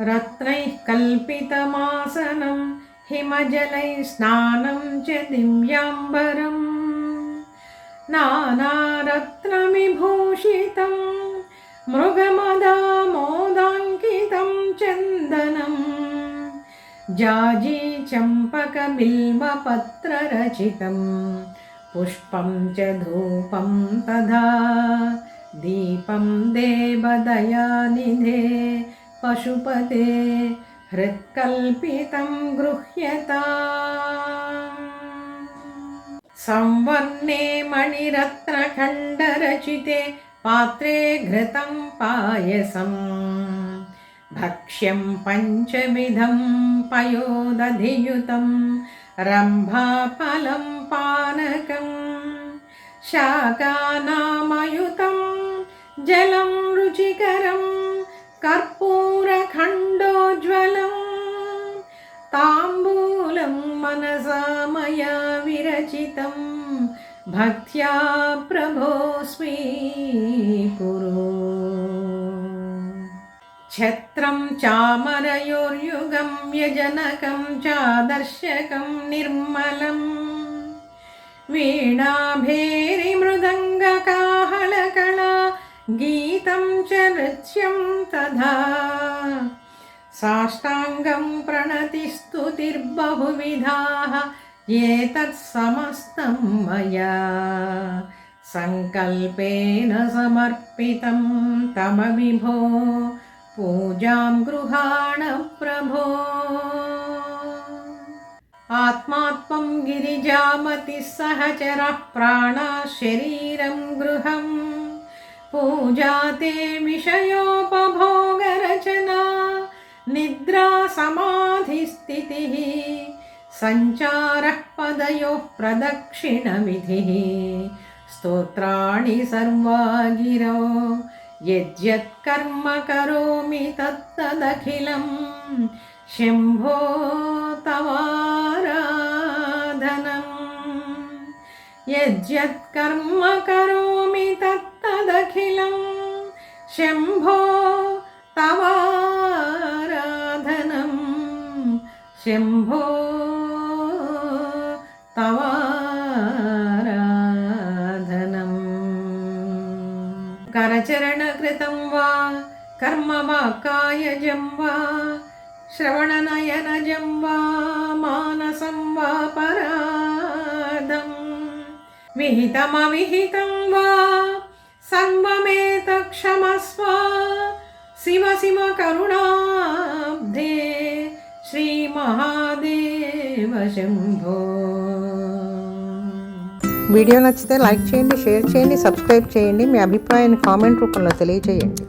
रत्नैः कल्पितमासनं हिमजलैः स्नानं च दिव्याम्बरम् नानारत्नविभूषितं मृगमदामोदाङ्कितं चन्दनम् जाजी चम्पकबिल्वपत्ररचितं पुष्पं च धूपं तथा दीपं देवदयानिधे पशुपते हृत्कल्पितं गृह्यता। संवर्णे मणिरत्नखण्डरचिते पात्रे घृतं पायसम् भक्ष्यं पञ्चविधं पयोदधियुतं रम्भाफलं पानकं। शाकानामयुतं जलं रुचिकरं कर्पूरखण्डोज्ज्वलं ताम्बूलं मनसा मया विरचितं भक्त्या प्रभो स्वीकुरु छत्रं चामरयोर्युगं व्यजनकं चादर्शकं निर्मलम् वीणाभेरिमृदङ्गकाहलकला गीतं च नृत्यं तथा साष्टाङ्गं प्रणतिस्तुतिर्बहुविधाः एतत्समस्तं मया। सङ्कल्पेन समर्पितं तम विभो, पूजां गृहाण प्रभो। आत्मात्मं गिरिजामतिः सहचरः प्राणः शरीरं गृहम्। पूजा ते विषयोपभोगरचना निद्रा समाधिस्थितिः सञ्चारः पदयोः प्रदक्षिणविधिः स्तोत्राणि सर्वा गिरौ यद्यत्कर्म करोमि तत्तदखिलं शम्भो तवाराधनम् यद्यत्कर्म करोमि तत्तदखिलं ശംഭോ തവാരാധനം. ശംഭോ തവാരാധനം. കരചരണകൃതം വാ കർമ്മവാക്കായജം വാ വാ ശ്രവണനയനജം വാ മാനസം വാ പരാധം. വിഹിതമവിഹിതം വാ सर्वमेतत्क्षमस्व शिव शिव करुणाब्धे శ్రీమహాదేవ శంభో వీడియో నచ్చితే లైక్ చేయండి షేర్ చేయండి సబ్స్క్రైబ్ చేయండి మీ అభిప్రాయాన్ని కామెంట్ రూపంలో తెలియజేయండి